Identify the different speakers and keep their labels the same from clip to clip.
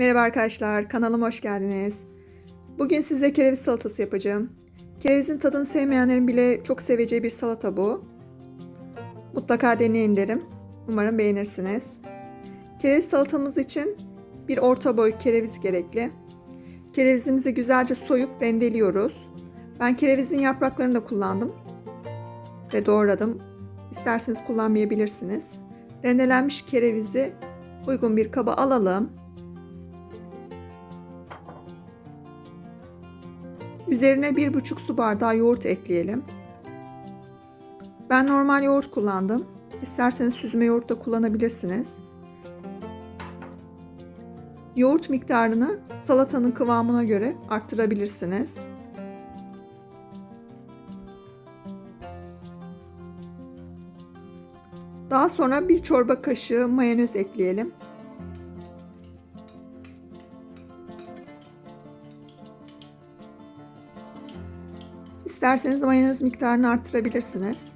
Speaker 1: Merhaba arkadaşlar, kanalıma hoş geldiniz. Bugün size kereviz salatası yapacağım. Kerevizin tadını sevmeyenlerin bile çok seveceği bir salata bu. Mutlaka deneyin derim. Umarım beğenirsiniz. Kereviz salatamız için bir orta boy kereviz gerekli. Kerevizimizi güzelce soyup rendeliyoruz. Ben kerevizin yapraklarını da kullandım ve doğradım. İsterseniz kullanmayabilirsiniz. Rendelenmiş kerevizi uygun bir kaba alalım. Üzerine bir buçuk su bardağı yoğurt ekleyelim. Ben normal yoğurt kullandım. İsterseniz süzme yoğurt da kullanabilirsiniz. Yoğurt miktarını salatanın kıvamına göre arttırabilirsiniz. Daha sonra bir çorba kaşığı mayonez ekleyelim. İsterseniz mayonez miktarını arttırabilirsiniz.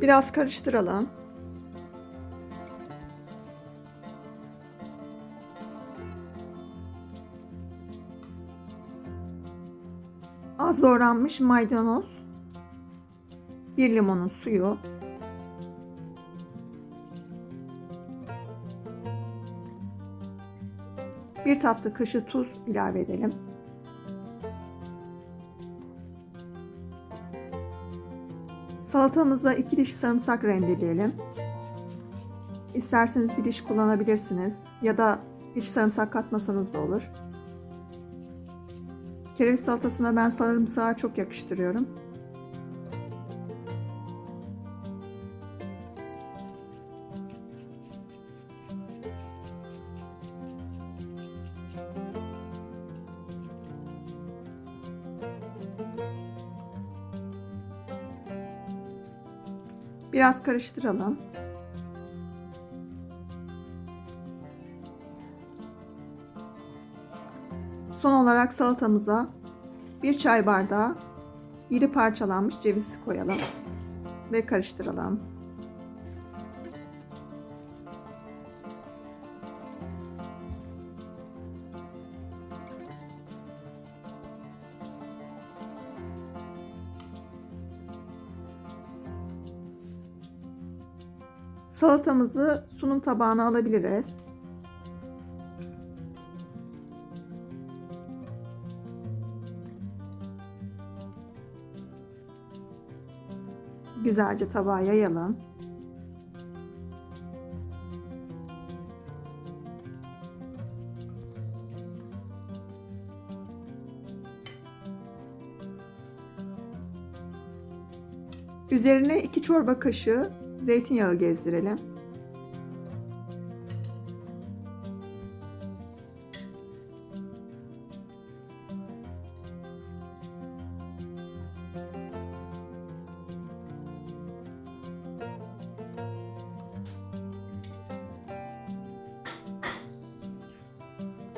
Speaker 1: Biraz karıştıralım. Az doğranmış maydanoz, bir limonun suyu, bir tatlı kaşığı tuz ilave edelim. Salatamıza iki diş sarımsak rendeleyelim. İsterseniz bir diş kullanabilirsiniz ya da hiç sarımsak katmasanız da olur. Kereviz salatasına ben sarımsağı çok yakıştırıyorum. Biraz karıştıralım. Son olarak salatamıza bir çay bardağı iri parçalanmış ceviz koyalım ve karıştıralım. Salatamızı sunum tabağına alabiliriz. Güzelce tabağa yayalım. Üzerine 2 çorba kaşığı zeytinyağı gezdirelim.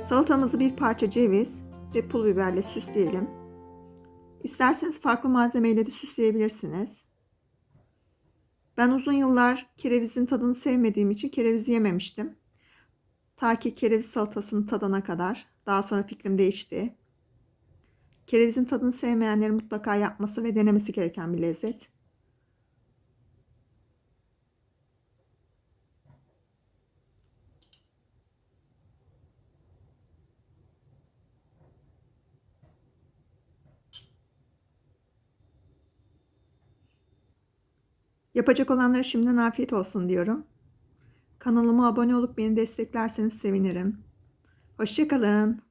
Speaker 1: Salatamızı bir parça ceviz ve pul biberle süsleyelim. İsterseniz farklı malzemeyle de süsleyebilirsiniz. Ben uzun yıllar kerevizin tadını sevmediğim için kereviz yememiştim. Ta ki kereviz salatasını tadana kadar. Daha sonra fikrim değişti. Kerevizin tadını sevmeyenlerin mutlaka yapması ve denemesi gereken bir lezzet. Yapacak olanlara şimdiden afiyet olsun diyorum. Kanalıma abone olup beni desteklerseniz sevinirim. Hoşçakalın.